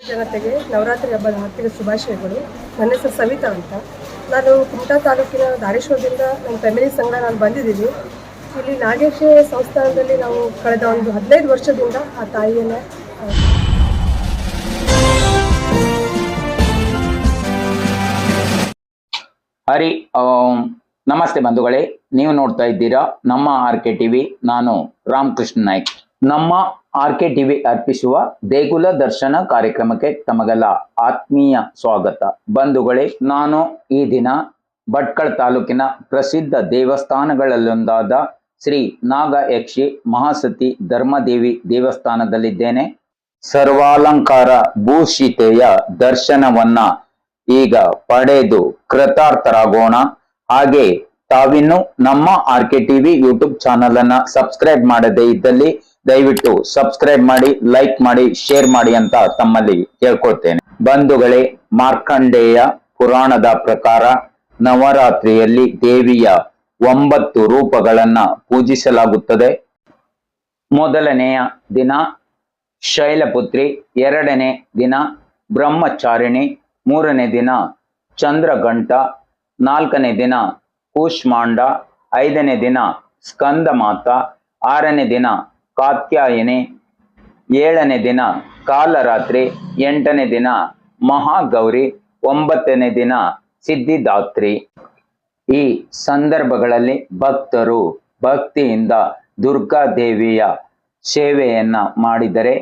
ಜನತೆಗೆ ನವರಾತ್ರಿ ಹಬ್ಬದ ಹಾರ್ದಿಕ ಶುಭಾಶಯಗಳು. ನನ್ನ ಹೆಸರು ಸವಿತಾ ಅಂತ. ನಾನು ಕುಮಟಾ ತಾಲೂಕಿನ ದಾರೇಶ್ವರದಿಂದ ನನ್ನ ಫ್ಯಾಮಿಲಿ ಸಂಘ ನಾನು ಬಂದಿದ್ದೀನಿ ಇಲ್ಲಿ ನಾಗೇಶ ಸಂಸ್ಥಾನದಲ್ಲಿ ನಾವು ಕಳೆದ ಒಂದು ಹದಿನೈದು ವರ್ಷದಿಂದ ಆ ತಾಯಿಯನ್ನು ಹರಿ ನಮಸ್ತೆ ಬಂಧುಗಳೇ. ನೀವು ನೋಡ್ತಾ ಇದ್ದೀರಾ ನಮ್ಮ ಆರ್ ಕೆ ಟಿವಿ ನಾನು ರಾಮಕೃಷ್ಣ ನಾಯ್ಕ್. ನಮ್ಮ ಆರ್ ಕೆ ಟಿವಿ ಅರ್ಪಿಸುವ ದೇಗುಲ ದರ್ಶನ ಕಾರ್ಯಕ್ರಮಕ್ಕೆ ತಮಗೆಲ್ಲ ಆತ್ಮೀಯ ಸ್ವಾಗತ. ಬಂಧುಗಳೇ, ನಾನು ಈ ದಿನ ಭಟ್ಕಳ ತಾಲೂಕಿನ ಪ್ರಸಿದ್ಧ ದೇವಸ್ಥಾನಗಳಲ್ಲೊಂದಾದ ಶ್ರೀ ನಾಗಯಕ್ಷಿ ಮಹಾಸತಿ ಧರ್ಮದೇವಿ ದೇವಸ್ಥಾನದಲ್ಲಿದ್ದೇನೆ. ಸರ್ವಾಲಂಕಾರ ಭೂಷಿತೆಯ ದರ್ಶನವನ್ನ ಈಗ ಪಡೆದು ಕೃತಾರ್ಥರಾಗೋಣ. ಹಾಗೆ ತಾವಿನ್ನು ನಮ್ಮ R K TV YouTube channel ಅನ್ನ ಸಬ್ಸ್ಕ್ರೈಬ್ ಮಾಡದೇ ಇದ್ದಲ್ಲಿ ದಯವಿಟ್ಟು ಸಬ್ಸ್ಕ್ರೈಬ್ ಮಾಡಿ ಲೈಕ್ ಮಾಡಿ ಶೇರ್ ಮಾಡಿ ಅಂತ ತಮ್ಮಲ್ಲಿ ಕೇಳ್ಕೊಳ್ತೇನೆ ಬಂಧುಗಳೇ, ಮಾರ್ಕಂಡೇಯ ಪುರಾಣದ ಪ್ರಕಾರ ನವರಾತ್ರಿಯಲ್ಲಿ ದೇವಿಯ ಒಂಬತ್ತು ರೂಪಗಳನ್ನ ಪೂಜಿಸಲಾಗುತ್ತದೆ. ಮೊದಲನೆಯ ದಿನ ಶೈಲಪುತ್ರಿ, ಎರಡನೇ ದಿನ ಬ್ರಹ್ಮಚಾರಿಣಿ, ಮೂರನೇ ದಿನ ಚಂದ್ರಗಂಟ ನಾಲ್ಕನೇ ದಿನ ಕೂಷ್ಮಾಂಡ, ಐದನೇ ದಿನ ಸ್ಕಂದಮಾತ, ಆರನೇ ದಿನ ಕಾತ್ಯಾಯನಿ, ಏಳನೇ ದಿನ ಕಾಲರಾತ್ರಿ, ಎಂಟನೇ ದಿನ ಮಹಾಗೌರಿ, ಒಂಬತ್ತನೇ ದಿನ ಸಿದ್ಧಿದಾತ್ರಿ. ಈ ಸಂದರ್ಭಗಳಲ್ಲಿ ಭಕ್ತರು ಭಕ್ತಿಯಿಂದ ದುರ್ಗಾದೇವಿಯ ಸೇವೆಯನ್ನ ಮಾಡಿದರೆ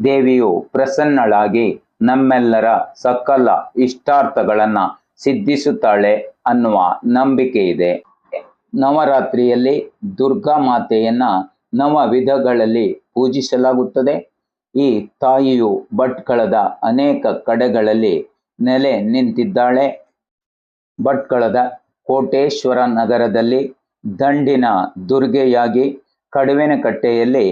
ದೇವಿಯು ಪ್ರಸನ್ನಳಾಗಿ ನಮ್ಮೆಲ್ಲರ ಸಕಲ ಇಷ್ಟಾರ್ಥಗಳನ್ನ ಸಿದ್ಧಿಸುತ್ತಾಳೆ ಅನ್ನುವ ನಂಬಿಕೆ ಇದೆ. ನವರಾತ್ರಿಯಲ್ಲಿ ದುರ್ಗಾ ಮಾತೆಯನ್ನ ನವ ವಿಧಗಳಲ್ಲಿ ಪೂಜಿಸಲಾಗುತ್ತದೆ. ಈ ತಾಯಿಯು ಭಟ್ಕಳದ ಅನೇಕ ಕಡೆಗಳಲ್ಲಿ ನೆಲೆ ನಿಂತಿದ್ದಾಳೆ. ಭಟ್ಕಳದ ಕೋಟೇಶ್ವರ ನಗರದಲ್ಲಿ ದಂಡಿನ ದುರ್ಗೆಯಾಗಿ, ಕಡುವೆನಕಟ್ಟೆಯಲ್ಲಿ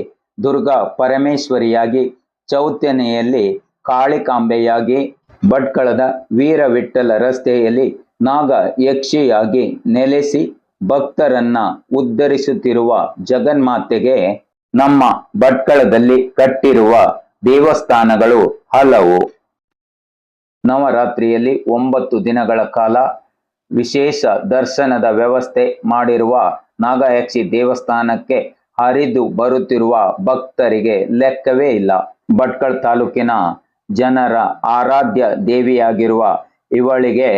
ದುರ್ಗಾ ಪರಮೇಶ್ವರಿಯಾಗಿ ಚೌತ್ಯನೆಯಲ್ಲಿ ಕಾಳಿಕಾಂಬೆಯಾಗಿ ಭಟ್ಕಳದ ವೀರವಿಠಲ ರಸ್ತೆಯಲ್ಲಿ ನಾಗ ಯಕ್ಷಿಯಾಗಿ ನೆಲೆಸಿ ಭಕ್ತರನ್ನ ಉದ್ಧರಿಸುತ್ತಿರುವ ಜಗನ್ಮಾತೆಗೆ ನಮ್ಮ ಭಟ್ಕಳದಲ್ಲಿ ಕಟ್ಟಿರುವ ದೇವಸ್ಥಾನಗಳು ಹಲವು. ನವರಾತ್ರಿಯಲ್ಲಿ ಒಂಬತ್ತು ದಿನಗಳ ಕಾಲ ವಿಶೇಷ ದರ್ಶನದ ವ್ಯವಸ್ಥೆ ಮಾಡಿರುವ ನಾಗಯಕ್ಷಿ ದೇವಸ್ಥಾನಕ್ಕೆ ಹರಿದು ಬರುತ್ತಿರುವ ಭಕ್ತರಿಗೆ ಲೆಕ್ಕವೇ ಇಲ್ಲ. ಭಟ್ಕಳ ತಾಲೂಕಿನ ಜನರ ಆರಾಧ್ಯ ದೇವಿಯಾಗಿರುವ ಇವಳಿಗೆ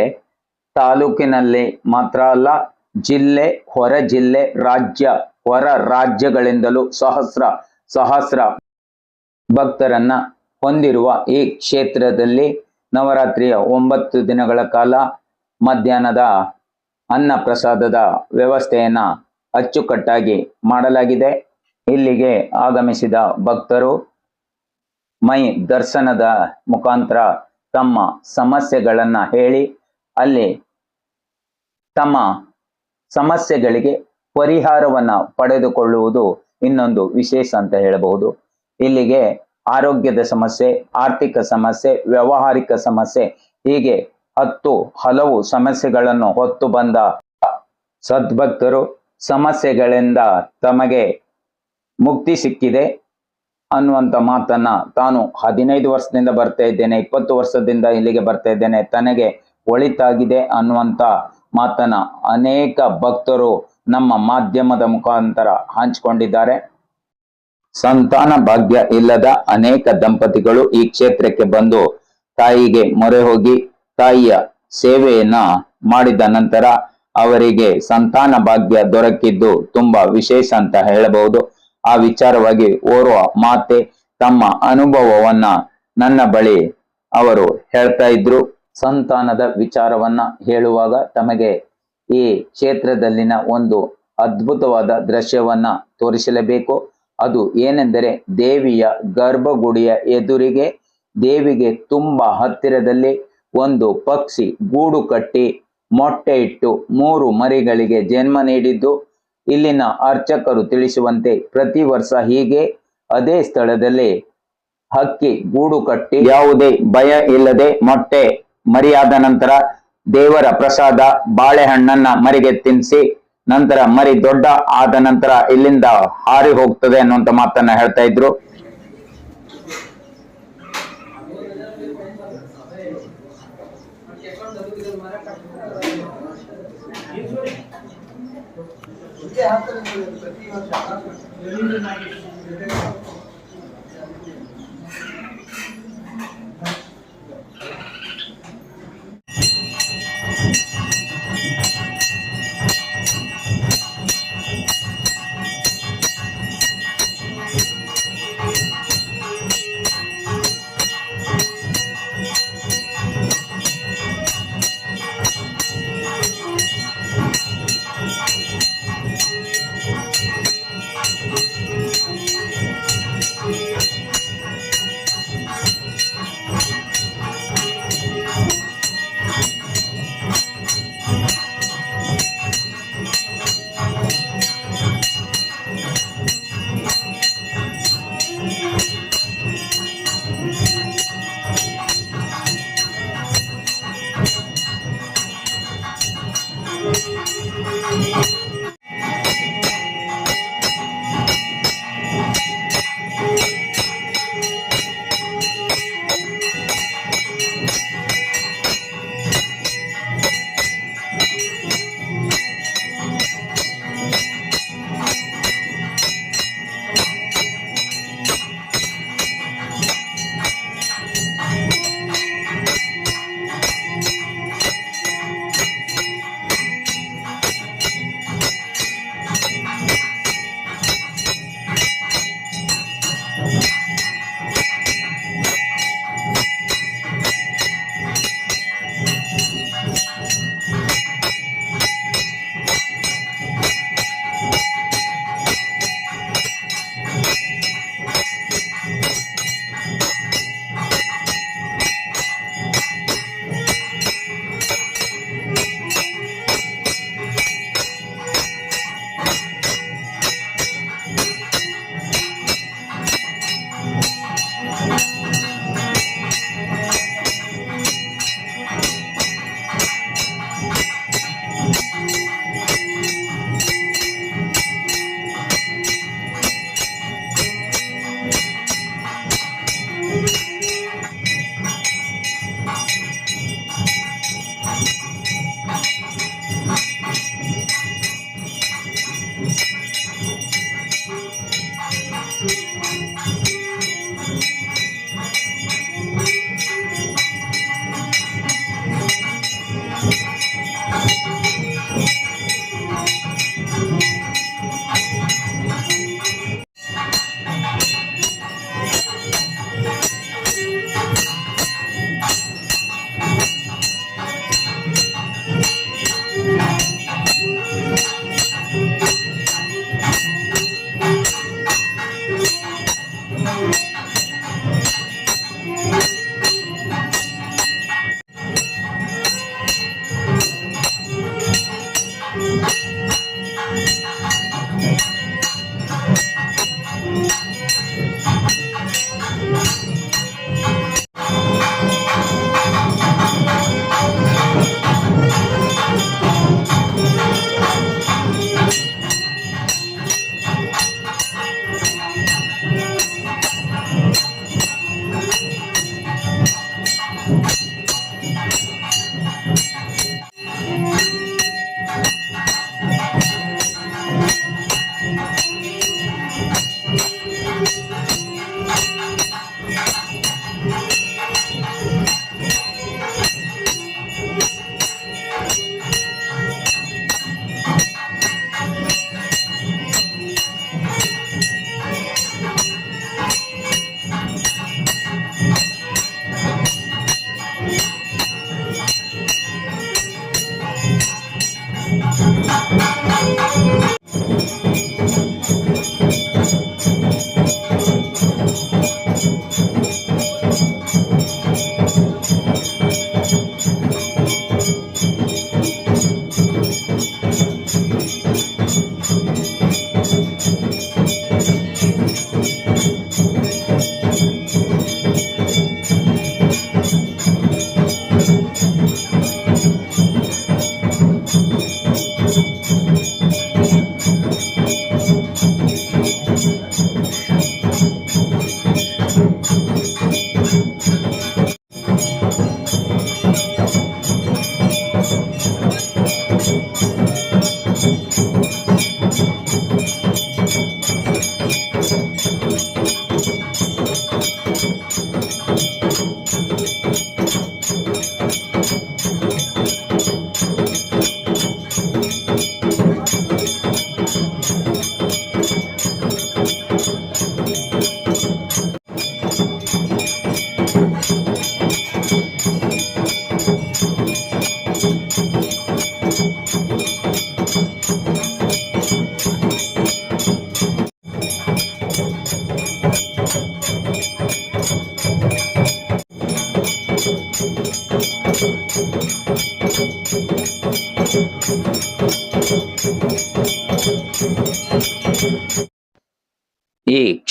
ತಾಲೂಕಿನಲ್ಲಿ ಮಾತ್ರ ಅಲ್ಲ ಜಿಲ್ಲೆ, ಹೊರ ಜಿಲ್ಲೆ, ರಾಜ್ಯ, ಹೊರ ರಾಜ್ಯಗಳಿಂದಲೂ ಸಹಸ್ರ ಸಹಸ್ರ ಭಕ್ತರನ್ನ ಹೊಂದಿರುವ ಈ ಕ್ಷೇತ್ರದಲ್ಲಿ ನವರಾತ್ರಿಯ ಒಂಬತ್ತು ದಿನಗಳ ಕಾಲ ಮಧ್ಯಾಹ್ನದ ಅನ್ನ ಪ್ರಸಾದದ ವ್ಯವಸ್ಥೆಯನ್ನ ಅಚ್ಚುಕಟ್ಟಾಗಿ ಮಾಡಲಾಗಿದೆ. ಇಲ್ಲಿಗೆ ಆಗಮಿಸಿದ ಭಕ್ತರು ಮೈ ದರ್ಶನದ ಮುಖಾಂತರ ತಮ್ಮ ಸಮಸ್ಯೆಗಳನ್ನ ಹೇಳಿ, ಅಲ್ಲಿ ತಮ್ಮ ಸಮಸ್ಯೆಗಳಿಗೆ ಪರಿಹಾರವನ್ನ ಪಡೆದುಕೊಳ್ಳುವುದು ಇನ್ನೊಂದು ವಿಶೇಷ ಅಂತ ಹೇಳಬಹುದು. ಇಲ್ಲಿಗೆ ಆರೋಗ್ಯದ ಸಮಸ್ಯೆ, ಆರ್ಥಿಕ ಸಮಸ್ಯೆ, ವ್ಯಾವಹಾರಿಕ ಸಮಸ್ಯೆ, ಹೀಗೆ ಹತ್ತು ಹಲವು ಸಮಸ್ಯೆಗಳನ್ನು ಹೊತ್ತು ಬಂದ ಸದ್ಭಕ್ತರು ಸಮಸ್ಯೆಗಳಿಂದ ತಮಗೆ ಮುಕ್ತಿ ಸಿಕ್ಕಿದೆ ಅನ್ನುವಂಥ ಮಾತನ್ನ ತಾನು ಹದಿನೈದು ವರ್ಷದಿಂದ ಬರ್ತಾ ಇದ್ದೇನೆ, ಇಪ್ಪತ್ತು ವರ್ಷದಿಂದ ಇಲ್ಲಿಗೆ ಬರ್ತಾ ಇದ್ದೇನೆ, ತನಗೆ ಒಳಿತಾಗಿದೆ ಅನ್ನುವಂಥ ಮಾತನ್ನ ಅನೇಕ ಭಕ್ತರು ನಮ್ಮ ಮಾಧ್ಯಮದ ಮುಖಾಂತರ ಹಂಚಿಕೊಂಡಿದ್ದಾರೆ. ಸಂತಾನ ಭಾಗ್ಯ ಇಲ್ಲದ ಅನೇಕ ದಂಪತಿಗಳು ಈ ಕ್ಷೇತ್ರಕ್ಕೆ ಬಂದು ತಾಯಿಗೆ ಮೊರೆ ಹೋಗಿ ತಾಯಿಯ ಸೇವೆಯನ್ನ ಮಾಡಿದ ನಂತರ ಅವರಿಗೆ ಸಂತಾನ ಭಾಗ್ಯ ದೊರಕಿದ್ದು ತುಂಬಾ ವಿಶೇಷ ಅಂತ ಹೇಳಬಹುದು. ಆ ವಿಚಾರವಾಗಿ ಓರ್ವ ಮಾತೆ ತಮ್ಮ ಅನುಭವವನ್ನ ನನ್ನ ಬಳಿ ಅವರು ಹೇಳ್ತಾ ಇದ್ರು. ಸಂತಾನದ ವಿಚಾರವನ್ನ ಹೇಳುವಾಗ ತಮಗೆ ಈ ಕ್ಷೇತ್ರದಲ್ಲಿನ ಒಂದು ಅದ್ಭುತವಾದ ದೃಶ್ಯವನ್ನ ತೋರಿಸಲೇಬೇಕು. ಅದು ಏನೆಂದರೆ ದೇವಿಯ ಗರ್ಭಗುಡಿಯ ಎದುರಿಗೆ ದೇವಿಗೆ ತುಂಬಾ ಹತ್ತಿರದಲ್ಲಿ ಒಂದು ಪಕ್ಷಿ ಗೂಡು ಕಟ್ಟಿ ಮೊಟ್ಟೆ ಇಟ್ಟು ಮೂರು ಮರಿಗಳಿಗೆ ಜನ್ಮ ನೀಡಿದ್ದು, ಇಲ್ಲಿನ ಅರ್ಚಕರು ತಿಳಿಸುವಂತೆ ಪ್ರತಿ ವರ್ಷ ಹೀಗೆ ಅದೇ ಸ್ಥಳದಲ್ಲಿ ಹಕ್ಕಿ ಗೂಡು ಕಟ್ಟಿ ಯಾವುದೇ ಭಯ ಇಲ್ಲದೆ ಮೊಟ್ಟೆ ಮರಿಯಾದ ನಂತರ ದೇವರ ಪ್ರಸಾದ ಬಾಳೆಹಣ್ಣನ್ನ ಮರಿಗೆ ತಿನ್ಸಿ, ನಂತರ ಮರಿ ದೊಡ್ಡ ಆದ ನಂತರ ಇಲ್ಲಿಂದ ಹಾರಿ ಹೋಗ್ತದೆ ಅನ್ನುವಂತ ಮಾತನ್ನ ಹೇಳ್ತಾ ಇದ್ರು.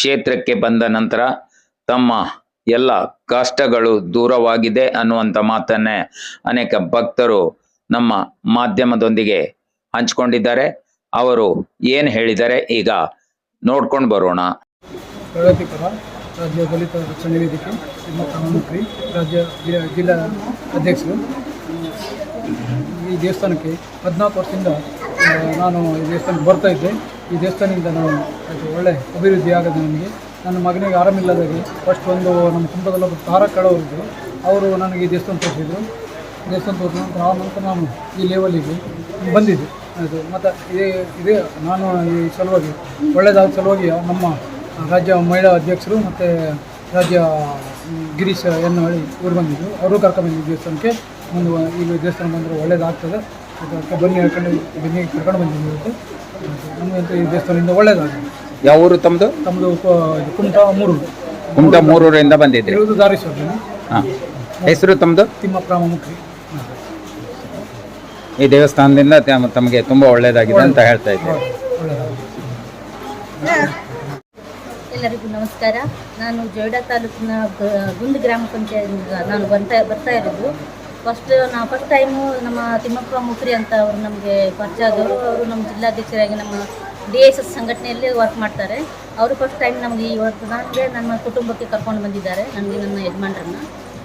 ಕ್ಷೇತ್ರಕ್ಕೆ ಬಂದ ನಂತರ ತಮ್ಮ ಎಲ್ಲ ಕಷ್ಟಗಳು ದೂರವಾಗಿದೆ ಅನ್ನುವಂಥ ಮಾತನ್ನೇ ಅನೇಕ ಭಕ್ತರು ನಮ್ಮ ಮಾಧ್ಯಮದೊಂದಿಗೆ ಹಂಚಿಕೊಂಡಿದ್ದಾರೆ. ಅವರು ಏನು ಹೇಳಿದ್ದಾರೆ ಈಗ ನೋಡ್ಕೊಂಡು ಬರೋಣ. ರಾಜ್ಯ ದಲಿತ ರಕ್ಷಣಾ ವೇದಿಕೆ ಮುಖ್ಯಮಂತ್ರಿ ರಾಜ್ಯ ಜಿಲ್ಲಾ ಅಧ್ಯಕ್ಷರು. ಈ ದೇವಸ್ಥಾನಕ್ಕೆ ಹದಿನಾಲ್ಕು ವರ್ಷದಿಂದ ನಾನು ಈ ದೇವಸ್ಥಾನಕ್ಕೆ ಬರ್ತಾ ಇದ್ದೆ. ಈ ದೇವಸ್ಥಾನದಿಂದ ನಾನು ಅದು ಒಳ್ಳೆ ಅಭಿವೃದ್ಧಿ ಆಗೋದು ನನಗೆ ನನ್ನ ಮಗನಿಗೆ ಆರಾಮಿಲ್ಲದಾಗಿ ಫಸ್ಟ್ ಒಂದು ನಮ್ಮ ಕುಟುಂಬದಲ್ಲಿ ಒಬ್ಬರು ತಾರ ಕಳವರಿದ್ದರು ಅವರು ನನಗೆ ದೇವಸ್ಥಾನ ತೋರಿಸಿದ್ರು. ದೇವಸ್ಥಾನ ತೋರಿಸಿದ ನಂತರ ಆ ನಂತರ ನಾನು ಈ ಲೆವೆಲಿಗೆ ಬಂದಿದ್ದೆ. ಅದು ಮತ್ತು ಇದೇ ಇದೇ ನಾನು ಈ ಸಲುವಾಗಿ ಒಳ್ಳೆಯದಾದ ಸಲುವಾಗಿ ನಮ್ಮ ರಾಜ್ಯ ಮಹಿಳಾ ಅಧ್ಯಕ್ಷರು ಮತ್ತು ರಾಜ್ಯ ಗಿರೀಶ್ ಎನ್ನು ಹೇಳಿ ಬಂದಿದ್ದರು ಅವರು ಕರ್ಕೊಂಡ್ಬಂದಿದ್ದು ದೇವಸ್ಥಾನಕ್ಕೆ ಒಂದು ಈಗ ದೇವಸ್ಥಾನ ಬಂದರೆ ಒಳ್ಳೇದಾಗ್ತದೆ. ಅದಕ್ಕೆ ಬನ್ನಿ ಹೇಳ್ಕೊಂಡು, ಬನ್ನಿ ಕರ್ಕೊಂಡು ಬಂದಿದ್ದೀವಿ ಅಂತ. ಈ ದೇವಸ್ಥಾನದಿಂದ ಒಳ್ಳೇದಾಗಿದೆ ಯಾವ ಊರು ತಮ್ಮದು ತಮ್ಮದು ಕುಮಟ ಮೂರು ಕುಮಟ ಮೂರೂರಿಂದ ಬಂದಿದ್ದೆ ಇರುವುದು ದಾರೇಶ್ವರ ಹಾಂ. ಹೆಸರು ತಮ್ಮದು ತಿಮ್ಮಪ್ಪ ಮುಖ್ರಿ ಈ ದೇವಸ್ಥಾನದಿಂದ ತಮ್- ತಮಗೆ ತುಂಬ ಒಳ್ಳೆಯದಾಗಿದೆ ಅಂತ ಹೇಳ್ತಾ ಇದ್ದೀವಿ. ಒಳ್ಳೆಯದಾಗಿದೆ ಎಲ್ಲರಿಗೂ ನಮಸ್ಕಾರ. ನಾನು ಜೊಯ್ಡಾ ತಾಲೂಕಿನ ಗ- ಗುಂದು ಗ್ರಾಮ ಪಂಚಾಯತ್ ನಾನು ಬರ್ತಾ ಬರ್ತಾ ಇರೋದು. ಫಸ್ಟ್ ನಾ ಫಸ್ಟ್ ಟೈಮು ನಮ್ಮ ತಿಮ್ಮಪ್ಪ ಮುಖ್ರಿ ಅಂತ ಅವರು ನಮಗೆ ಪರಿಚಯ ಆದವರು ಅವರು ನಮ್ಮ ಜಿಲ್ಲಾಧ್ಯಕ್ಷರಾಗಿ ನಮ್ಮ ಡಿ ಎಸ್ ಎಸ್ ಸಂಘಟನೆಯಲ್ಲಿ ವರ್ಕ್ ಮಾಡ್ತಾರೆ. ಅವರು ಫಸ್ಟ್ ಟೈಮ್ ನಮಗೆ ಇವತ್ತು ನನಗೆ ನನ್ನ ಕುಟುಂಬಕ್ಕೆ ಕರ್ಕೊಂಡು ಬಂದಿದ್ದಾರೆ ನನಗೆ ನನ್ನ ಯಜಮಾನ್ರನ್ನ.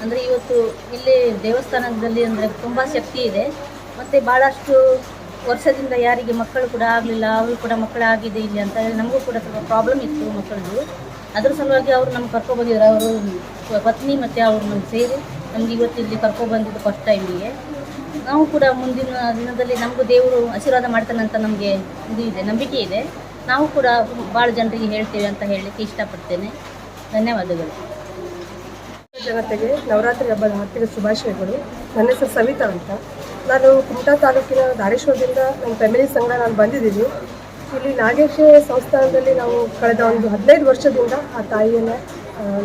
ಅಂದರೆ ಇವತ್ತು ಇಲ್ಲಿ ದೇವಸ್ಥಾನದಲ್ಲಿ ಅಂದರೆ ತುಂಬ ಶಕ್ತಿ ಇದೆ. ಮತ್ತು ಭಾಳಷ್ಟು ವರ್ಷದಿಂದ ಯಾರಿಗೆ ಮಕ್ಕಳು ಕೂಡ ಆಗಲಿಲ್ಲ, ಅವರು ಕೂಡ ಮಕ್ಕಳಾಗಿದೆ ಇಲ್ಲಿ ಅಂತ ಹೇಳಿ ನಮಗೂ ಕೂಡ ಸ್ವಲ್ಪ ಪ್ರಾಬ್ಲಮ್ ಇತ್ತು ಮಕ್ಕಳದು ಅದ್ರ ಸಲುವಾಗಿ ಅವರು ನಮ್ಗೆ ಕರ್ಕೊಬಂದಿದ್ದಾರೆ ಅವರು ಪತ್ನಿ ಮತ್ತು ಅವರು ನಮ್ಗೆ ಸೇರಿ ನಮ್ಗೆ ಇವತ್ತು ಇಲ್ಲಿ ಕರ್ಕೊಬಂದಿದ್ದು ಫಸ್ಟ್ ಟೈಮಿಗೆ ನಾವು ಕೂಡ ಮುಂದಿನ ದಿನದಲ್ಲಿ ನಮಗೂ ದೇವರು ಆಶೀರ್ವಾದ ಮಾಡ್ತಾನೆ ಅಂತ ನಮಗೆ ಇದು ಇದೆ, ನಂಬಿಕೆ ಇದೆ. ನಾವು ಕೂಡ ಭಾಳ ಜನರಿಗೆ ಹೇಳ್ತೇವೆ ಅಂತ ಹೇಳಲಿಕ್ಕೆ ಇಷ್ಟಪಡ್ತೇನೆ. ಧನ್ಯವಾದಗಳು. ಜನತೆಗೆ ನವರಾತ್ರಿ ಹಬ್ಬದ ಹತ್ತಿರ ಶುಭಾಶಯಗಳು. ನನ್ನ ಹೆಸರು ಸವಿತಾ ಅಂತ. ನಾನು ಕುಮಟಾ ತಾಲೂಕಿನ ಧಾರೇಶ್ವರದಿಂದ ನನ್ನ ಫ್ಯಾಮಿಲಿ ಸಂಘ ನಾನು ಬಂದಿದ್ದೀನಿ. ಇಲ್ಲಿ ನಾಗೇಶ ಸಂಸ್ಥಾನದಲ್ಲಿ ನಾವು ಕಳೆದ ಒಂದು ಹದಿನೈದು ವರ್ಷದಿಂದ ಆ ತಾಯಿಯನ್ನು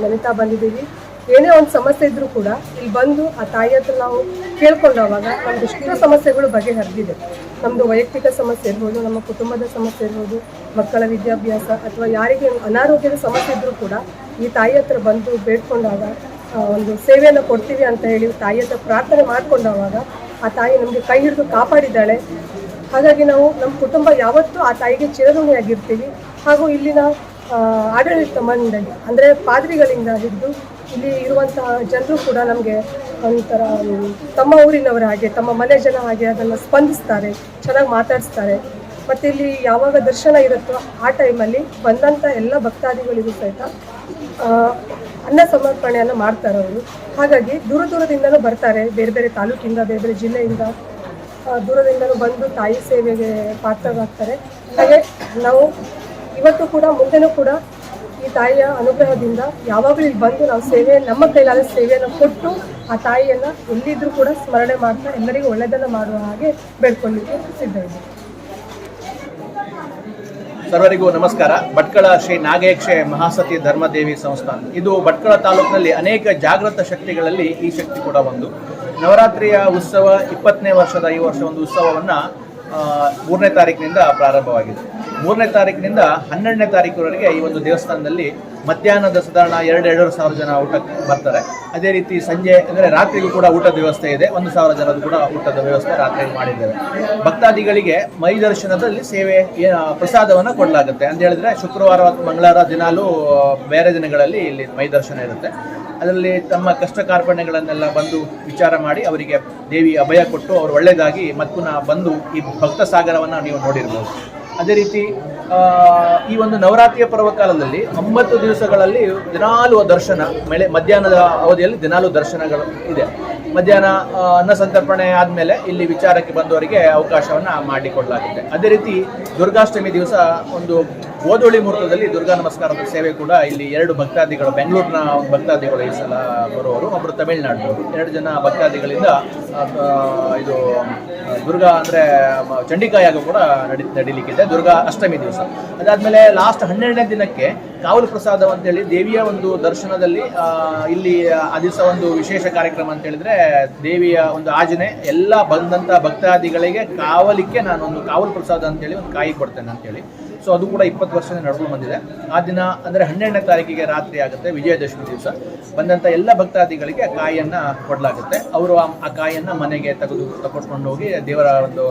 ಲಲಿತಾ ಬಂದಿದ್ದೀವಿ. ಏನೇ ಒಂದು ಸಮಸ್ಯೆ ಇದ್ದರೂ ಕೂಡ ಇಲ್ಲಿ ಬಂದು ಆ ತಾಯಿ ಹತ್ರ ನಾವು ಕೇಳ್ಕೊಂಡವಾಗ ನಮ್ದು ಎಷ್ಟೋ ಸಮಸ್ಯೆಗಳು ಬಗೆಹರಿದಿದೆ. ನಮ್ಮದು ವೈಯಕ್ತಿಕ ಸಮಸ್ಯೆ ಇರ್ಬೋದು, ನಮ್ಮ ಕುಟುಂಬದ ಸಮಸ್ಯೆ ಇರ್ಬೋದು, ಮಕ್ಕಳ ವಿದ್ಯಾಭ್ಯಾಸ ಅಥವಾ ಯಾರಿಗೆ ಅನಾರೋಗ್ಯದ ಸಮಸ್ಯೆ ಇದ್ದರೂ ಕೂಡ ಈ ತಾಯಿ ಹತ್ರ ಬಂದು ಬೇಡ್ಕೊಂಡಾಗ ಒಂದು ಸೇವೆಯನ್ನು ಕೊಡ್ತೀವಿ ಅಂತ ಹೇಳಿ ತಾಯಿ ಹತ್ರ ಪ್ರಾರ್ಥನೆ ಮಾಡ್ಕೊಂಡಾಗ ಆ ತಾಯಿ ನಮಗೆ ಕೈ ಹಿಡಿದು ಕಾಪಾಡಿದ್ದಾಳೆ. ಹಾಗಾಗಿ ನಾವು ನಮ್ಮ ಕುಟುಂಬ ಯಾವತ್ತೂ ಆ ತಾಯಿಗೆ ಚಿರಋಣಿಯಾಗಿರ್ತೀವಿ. ಹಾಗೂ ಇಲ್ಲಿನ ಆಡಳಿತ ಮಂಡಳಿ ಅಂದರೆ ಪಾದ್ರಿಗಳಿಂದ ಹಿಡಿದು ಇಲ್ಲಿ ಇರುವಂತಹ ಜನರು ಕೂಡ ನಮಗೆ ಒಂಥರ ತಮ್ಮ ಊರಿನವರ ಹಾಗೆ, ತಮ್ಮ ಮನೆ ಜನ ಹಾಗೆ ಅದನ್ನು ಸ್ಪಂದಿಸ್ತಾರೆ, ಚೆನ್ನಾಗಿ ಮಾತಾಡಿಸ್ತಾರೆ. ಮತ್ತು ಇಲ್ಲಿ ಯಾವಾಗ ದರ್ಶನ ಇರುತ್ತೋ ಆ ಟೈಮಲ್ಲಿ ಬಂದಂಥ ಎಲ್ಲ ಭಕ್ತಾದಿಗಳಿಗೂ ಸಹಿತ ಅನ್ನ ಸಮರ್ಪಣೆಯನ್ನು ಮಾಡ್ತಾರೆ ಅವರು. ಹಾಗಾಗಿ ದೂರ ದೂರದಿಂದಲೂ ಬರ್ತಾರೆ, ಬೇರೆ ಬೇರೆ ತಾಲೂಕಿಂದ, ಬೇರೆ ಬೇರೆ ಜಿಲ್ಲೆಯಿಂದ. ದೂರದಿಂದಲೂ ಬಂದು ತಾಯಿ ಸೇವೆಗೆ ಪಾತ್ರರಾಗ್ತಾರೆ. ಹಾಗೆ ನಾವು ಇವತ್ತು ಕೂಡ, ಮುಂದೆನೂ ಕೂಡ ಈ ತಾಯಿಯ ಅನುಗ್ರಹದಿಂದ ಯಾವಾಗಲೂ ಇಲ್ಲಿ ಬಂದು ನಾವು ಸೇವೆ, ನಮ್ಮ ಕೈಲಾದ ಸೇವೆಯನ್ನು ಕೊಟ್ಟು ಆ ತಾಯಿಯನ್ನು ಎಲ್ಲಿದ್ರೂ ಕೂಡ ಸ್ಮರಣೆ ಮಾಡ್ತಾ ಎಲ್ಲರಿಗೂ ಒಳ್ಳೆಯದನ್ನು ಮಾಡುವ ಹಾಗೆ ಬೇಡ್ಕೊಳ್ಳಿಕ್ಕೆ ಸಿದ್ಧ ಇದೆ ಸರ್ವರಿಗೂ ನಮಸ್ಕಾರ. ಭಟ್ಕಳ ಶ್ರೀ ನಾಗೇಕ್ಷೆ ಮಹಾಸತಿ ಧರ್ಮದೇವಿ ಸಂಸ್ಥಾನ. ಇದು ಭಟ್ಕಳ ತಾಲೂಕಿನಲ್ಲಿ ಅನೇಕ ಜಾಗೃತ ಶಕ್ತಿಗಳಲ್ಲಿ ಈ ಶಕ್ತಿ ಕೂಡ ಒಂದು. ನವರಾತ್ರಿಯ ಉತ್ಸವ ಇಪ್ಪತ್ತನೇ ವರ್ಷದ ಈ ವರ್ಷ ಒಂದು ಉತ್ಸವವನ್ನು ಮೂರನೇ ತಾರೀಕಿನಿಂದ ಪ್ರಾರಂಭವಾಗಿದೆ. ಮೂರನೇ ತಾರೀಕಿನಿಂದ ಹನ್ನೆರಡನೇ ತಾರೀಕುವರೆಗೆ ಈ ಒಂದು ದೇವಸ್ಥಾನದಲ್ಲಿ ಮಧ್ಯಾಹ್ನದ ಸಾಧಾರಣ ಎರಡು ಎರಡೂವರೆ ಸಾವಿರ ಜನ ಊಟಕ್ಕೆ ಬರ್ತಾರೆ. ಅದೇ ರೀತಿ ಸಂಜೆ ಅಂದರೆ ರಾತ್ರಿಗೂ ಕೂಡ ಊಟದ ವ್ಯವಸ್ಥೆ ಇದೆ. ಒಂದು ಸಾವಿರ ಜನದ ಕೂಡ ಊಟದ ವ್ಯವಸ್ಥೆ ರಾತ್ರಿ ಮಾಡಿದ್ದೇವೆ ಭಕ್ತಾದಿಗಳಿಗೆ ಮೈ ದರ್ಶನದಲ್ಲಿ ಸೇವೆ ಪ್ರಸಾದವನ್ನು ಕೊಡಲಾಗುತ್ತೆ. ಅಂತ ಹೇಳಿದ್ರೆ ಶುಕ್ರವಾರ ಮತ್ತು ಮಂಗಳವಾರ ದಿನಾಲೂ ಬೇರೆ ದಿನಗಳಲ್ಲಿ ಇಲ್ಲಿ ಮೈ ದರ್ಶನ ಇರುತ್ತೆ. ಅದರಲ್ಲಿ ತಮ್ಮ ಕಷ್ಟ ಕಾರ್ಪಣ್ಯಗಳನ್ನೆಲ್ಲ ಬಂದು ವಿಚಾರ ಮಾಡಿ ಅವರಿಗೆ ದೇವಿ ಅಭಯ ಕೊಟ್ಟು ಅವರು ಒಳ್ಳೆಯದಾಗಿ ಪುನಃ ಬಂದು ಈ ಭಕ್ತ ಸಾಗರವನ್ನು ನೀವು ನೋಡಿರ್ಬೋದು. ಅದೇ ರೀತಿ ಈ ಒಂದು ನವರಾತ್ರಿಯ ಪರ್ವಕಾಲದಲ್ಲಿ ಒಂಬತ್ತು ದಿವಸಗಳಲ್ಲಿ ದಿನಾಲು ದರ್ಶನ ಮೇಲೆ ಮಧ್ಯಾಹ್ನದ ಅವಧಿಯಲ್ಲಿ ದಿನಾಲು ದರ್ಶನಗಳು ಇದೆ. ಮಧ್ಯಾಹ್ನ ಅನ್ನ ಸಂತರ್ಪಣೆ ಆದಮೇಲೆ ಇಲ್ಲಿ ವಿಚಾರಕ್ಕೆ ಬಂದವರಿಗೆ ಅವಕಾಶವನ್ನು ಮಾಡಿಕೊಡಲಾಗುತ್ತೆ. ಅದೇ ರೀತಿ ದುರ್ಗಾಷ್ಟಮಿ ದಿವಸ ಒಂದು ಓದೋಳಿ ಮುಹೂರ್ತದಲ್ಲಿ ದುರ್ಗಾ ನಮಸ್ಕಾರದ ಸೇವೆ ಕೂಡ ಇಲ್ಲಿ ಎರಡು ಭಕ್ತಾದಿಗಳು, ಬೆಂಗಳೂರಿನ ಭಕ್ತಾದಿಗಳು ಈ ಸಲ ಬರುವವರು ಒಬ್ಬರು ತಮಿಳುನಾಡಿನವರು ಎರಡು ಜನ ಭಕ್ತಾದಿಗಳಿಂದ ಇದು, ದುರ್ಗಾ ಅಂದರೆ ಚಂಡಿಕಾಯಾಗ ಕೂಡ ನಡಿ, ನಡೀಲಿಕ್ಕಿದೆ. ದುರ್ಗಾ ಅಷ್ಟಮಿ ದಿವಸ. ಅದಾದಮೇಲೆ ಲಾಸ್ಟ್ ಹನ್ನೆರಡನೇ ದಿನಕ್ಕೆ ಕಾವಲು ಪ್ರಸಾದ ಅಂತೇಳಿ ದೇವಿಯ ಒಂದು ದರ್ಶನದಲ್ಲಿ ಇಲ್ಲಿ ಆ ದಿವಸ ಒಂದು ವಿಶೇಷ ಕಾರ್ಯಕ್ರಮ ಅಂತ ಹೇಳಿದ್ರೆ ದೇವಿಯ ಒಂದು ಆಜನೆ ಎಲ್ಲ ಬಂದಂತ ಭಕ್ತಾದಿಗಳಿಗೆ ಕಾವಲಿಕ್ಕೆ ಒಂದು ಕಾವಲು ಪ್ರಸಾದ ಅಂತೇಳಿ ಒಂದು ಕಾಯಿ ಕೊಡ್ತೇನೆ ಅಂತ ಹೇಳಿ. ಸೊ ಅದು ಕೂಡ ಇಪ್ಪತ್ತು ವರ್ಷದಿಂದ ನಡ್ಕೊಂಡು ಬಂದಿದೆ. ಆ ದಿನ ಅಂದರೆ ಹನ್ನೆರಡನೇ ತಾರೀಕಿಗೆ ರಾತ್ರಿ ಆಗುತ್ತೆ ವಿಜಯದಶಮಿ ದಿವಸ. ಬಂದಂಥ ಎಲ್ಲ ಭಕ್ತಾದಿಗಳಿಗೆ ಕಾಯಿಯನ್ನು ಕೊಡಲಾಗುತ್ತೆ. ಅವರು ಆ ಕಾಯಿಯನ್ನು ಮನೆಗೆ ತೆಗೆದು ತಗೊಟ್ಕೊಂಡು ಹೋಗಿ ದೇವರ ಒಂದು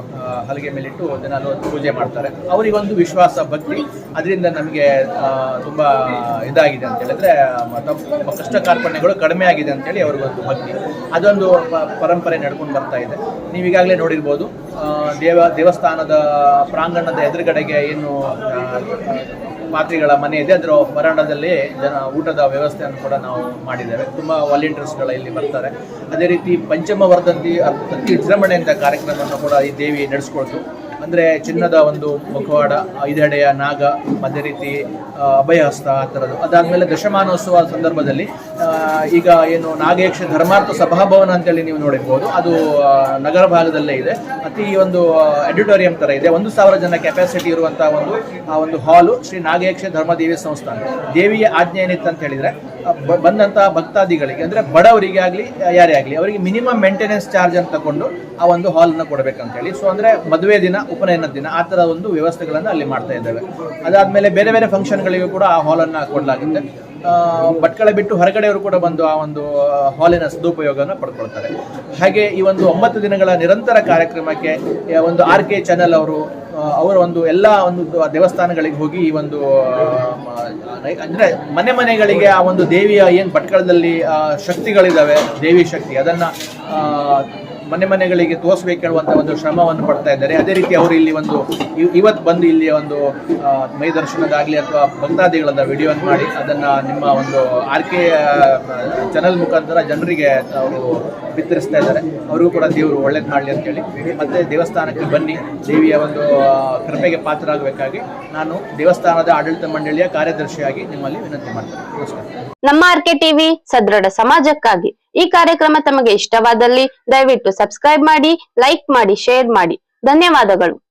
ಹಲಗೆ ಮೇಲಿಟ್ಟು ದಿನಾಲು ಪೂಜೆ ಮಾಡ್ತಾರೆ. ಅವರಿಗೊಂದು ವಿಶ್ವಾಸ ಭಕ್ತಿ. ಅದರಿಂದ ನಮಗೆ ಆ, ಇದಾಗಿದೆ ಅಂತ ಹೇಳಿದ್ರೆ ತಮ್ಮ ಕಷ್ಟ ಕಾರ್ಪಣ್ಯಗಳು ಕಡಿಮೆ ಆಗಿದೆ ಅಂತೇಳಿ ಅವ್ರಿಗೊಂದು ಭಕ್ತಿ. ಅದೊಂದು ಪರಂಪರೆ ನಡ್ಕೊಂಡು ಬರ್ತಾ ಇದೆ. ನೀವು ಈಗಾಗಲೇ ನೋಡಿರ್ಬೋದು ದೇವ, ದೇವಸ್ಥಾನದ ಪ್ರಾಂಗಣದ ಎದುರುಗಡೆಗೆ ಏನು ಪಾತ್ರಿಗಳ ಮನೆ ಇದೆ. ಅದರ ಬರಾಂಡದಲ್ಲಿ ಜನ ಊಟದ ವ್ಯವಸ್ಥೆಯನ್ನು ಕೂಡ ನಾವು ಮಾಡಿದ್ದೇವೆ. ತುಂಬ ವಾಲಂಟಿಯರ್ಸ್ಗಳ ಇಲ್ಲಿ ಬರ್ತಾರೆ. ಅದೇ ರೀತಿ ಪಂಚಮ ವರ್ಧಂತಿ ಅತಿ ವಿಜೃಂಭಣೆಯಿಂದ ಕಾರ್ಯಕ್ರಮವನ್ನು ಕೂಡ ಈ ದೇವಿ ನಡೆಸ್ಕೊಳ್ತು. ಅಂದರೆ ಚಿನ್ನದ ಒಂದು ಮುಖವಾಡ, ಐದೆಡೆಯ ನಾಗ ಅದೇ ರೀತಿ ಅಭಯಹಸ್ತ ಆ ಥರದ್ದು. ಅದಾದಮೇಲೆ ದಶಮಾನೋತ್ಸವ ಸಂದರ್ಭದಲ್ಲಿ ಈಗ ಏನು ನಾಗೇಕ್ಷ ಧರ್ಮಾರ್ಥ ಸಭಾಭವನ ಅಂತೇಳಿ ನೀವು ನೋಡಿರ್ಬೋದು. ಅದು ನಗರ ಭಾಗದಲ್ಲೇ ಇದೆ. ಅತಿ ಒಂದು ಎಡಿಟೋರಿಯಂ ಥರ ಇದೆ. ಒಂದು ಸಾವಿರ ಜನ ಕೆಪಾಸಿಟಿ ಇರುವಂಥ ಒಂದು, ಆ, ಒಂದು ಹಾಲು ಶ್ರೀ ನಾಗೇಕ್ಷ ಧರ್ಮದೇವಿ ಸಂಸ್ಥಾನ. ದೇವಿಯ ಆಜ್ಞೆ ಏನಿತ್ತು ಅಂತ ಹೇಳಿದರೆ ಬಂದಂತಹ ಭಕ್ತಾದಿಗಳಿಗೆ, ಅಂದರೆ ಬಡವರಿಗೆ ಆಗಲಿ, ಯಾರೇ ಆಗಲಿ, ಅವರಿಗೆ ಮಿನಿಮಮ್ ಮೇಂಟೆನೆನ್ಸ್ ಚಾರ್ಜ್ ಅಂತ ತಗೊಂಡು ಆ ಒಂದು ಹಾಲ್ನ ಕೊಡಬೇಕಂತೇಳಿ ಸೊ ಅಂದರೆ ಮದುವೆ ದಿನ ಉಪನಯನದ ದಿನ, ಆ ಥರ ಒಂದು ವ್ಯವಸ್ಥೆಗಳನ್ನು ಅಲ್ಲಿ ಮಾಡ್ತಾ ಇದ್ದೇವೆ. ಅದಾದಮೇಲೆ ಬೇರೆ ಬೇರೆ ಫಂಕ್ಷನ್ಗಳಿಗೂ ಕೂಡ ಆ ಹಾಲನ್ನು ಕೊಡಲಾಗುತ್ತೆ. ಭಟ್ಕಳ ಬಿಟ್ಟು ಹೊರಗಡೆಯವರು ಕೂಡ ಬಂದು ಆ ಒಂದು ಹಾಲಿನ ಸದುಪಯೋಗವನ್ನು ಪಡ್ಕೊಳ್ತಾರೆ. ಹಾಗೆ ಈ ಒಂದು ಒಂಬತ್ತು ದಿನಗಳ ನಿರಂತರ ಕಾರ್ಯಕ್ರಮಕ್ಕೆ ಒಂದು ಆರ್ ಕೆ ಚಾನೆಲ್ ಅವರು ಅವರ ಒಂದು ಎಲ್ಲ ಒಂದು ದೇವಸ್ಥಾನಗಳಿಗೆ ಹೋಗಿ ಈ ಒಂದು ಅಂದರೆ ಮನೆ ಮನೆಗಳಿಗೆ ಆ ಒಂದು ದೇವಿಯ ಏನು ಭಟ್ಕಳದಲ್ಲಿ ಶಕ್ತಿಗಳಿದ್ದಾವೆ ದೇವಿ ಶಕ್ತಿ, ಅದನ್ನ ಮನೆ ಮನೆಗಳಿಗೆ ತೋರಿಸ್ಬೇಕು ಒಂದು ಶ್ರಮವನ್ನು ಪಡ್ತಾ ಇದ್ದಾರೆ. ಅದೇ ರೀತಿ ಅವರು ಇಲ್ಲಿ ಒಂದು ಇವ್- ಇವತ್ತು ಬಂದು ಇಲ್ಲಿ ಒಂದು ಮೈದರ್ಶನದಾಗಲಿ ಅಥವಾ ಭಕ್ತಾದಿಗಳನ್ನ ವಿಡಿಯೋ ಮಾಡಿ ಅದನ್ನ ನಿಮ್ಮ ಒಂದು ಆರ್ ಕೆ ಚಾನಲ್ ಮುಖಾಂತರ ಜನರಿಗೆ ಅವರು ಬಿತ್ತರಿಸ್ತಾ ಇದ್ದಾರೆ. ಅವರಿಗೂ ಕೂಡ ದೇವರು ಒಳ್ಳೇದು ಮಾಡಲಿ ಅಂತೇಳಿ ಮತ್ತೆ ದೇವಸ್ಥಾನಕ್ಕೆ ಬನ್ನಿ. ದೇವಿಯ ಒಂದು ಕೃಪೆಗೆ ಪಾತ್ರರಾಗಬೇಕಾಗಿ ನಾನು ದೇವಸ್ಥಾನದ ಆಡಳಿತ ಮಂಡಳಿಯ ಕಾರ್ಯದರ್ಶಿಯಾಗಿ ನಿಮ್ಮಲ್ಲಿ ವಿನಂತಿ ಮಾಡ್ತೇನೆ. ನಮಸ್ಕಾರ. ನಮ್ಮ ಆರ್ಕೆ ಟಿವಿ ಸದೃಢ ಸಮಾಜಕ್ಕಾಗಿ ಈ ಕಾರ್ಯಕ್ರಮ ತಮಗೆ ಇಷ್ಟವಾದಲ್ಲಿ ದಯವಿಟ್ಟು ಸಬ್ಸ್ಕ್ರೈಬ್ ಮಾಡಿ, ಲೈಕ್ ಮಾಡಿ, ಶೇರ್ ಮಾಡಿ. ಧನ್ಯವಾದಗಳು.